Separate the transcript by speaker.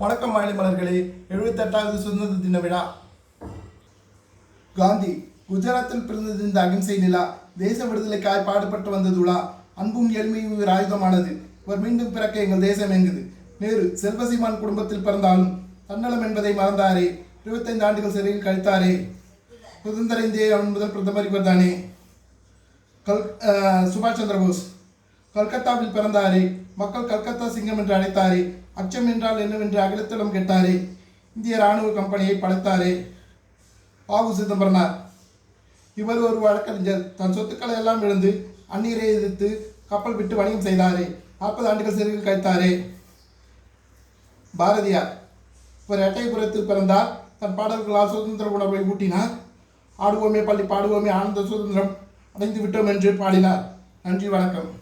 Speaker 1: வணக்கம் மாநில மலர்களே. எழுபத்தெட்டாவது சுதந்திர தின விழா. காந்தி குஜராத்தில் பிறந்தது இந்த அகிம்சை நிலா தேச விடுதலைக்காய் பாடுபட்டு வந்ததுலா அன்பும் எளிமையும் இவர் ஆயுதமானது. இவர் மீண்டும் பிறக்க எங்கள் தேசம் எங்குது? நேரு செல்வசீமான் குடும்பத்தில் பிறந்தாலும் தன்னலம் என்பதை மறந்தாரே. இருபத்தைந்து ஆண்டுகள் சிறையில் கழித்தாரே. சுதந்திர இந்தியாவின் முதல் பிரதமர் இவர் தானே கல் சுபாஷ் சந்திர போஸ். கல்கத்தாவில் பிறந்தாரே. மக்கள் கல்கத்தா சிங்கம் என்று அழைத்தாரே. அச்சம் என்றால் என்னவென்று அகிலத்திடம் கேட்டாரே. இந்திய இராணுவ கம்பெனியை படைத்தாரே. பாபு சிதம்பரனார். இவர் ஒரு வழக்கறிஞர். தன் சொத்துக்களை எல்லாம் இழந்து அந்நீரை எதிர்த்து கப்பல் விட்டு வணிகம் செய்தாரே. நாற்பது ஆண்டுகள் சிறையில் கழித்தாரே. பாரதியார். இவர் எட்டயபுரத்தில் பிறந்தார். தன் பாடல்களால் சுதந்திர உணர்வை ஊட்டினார். ஆடுவோமே பள்ளி பாடுவோமே ஆனந்த சுதந்திரம் அடைந்து விட்டோம் என்று பாடினார். நன்றி வணக்கம்.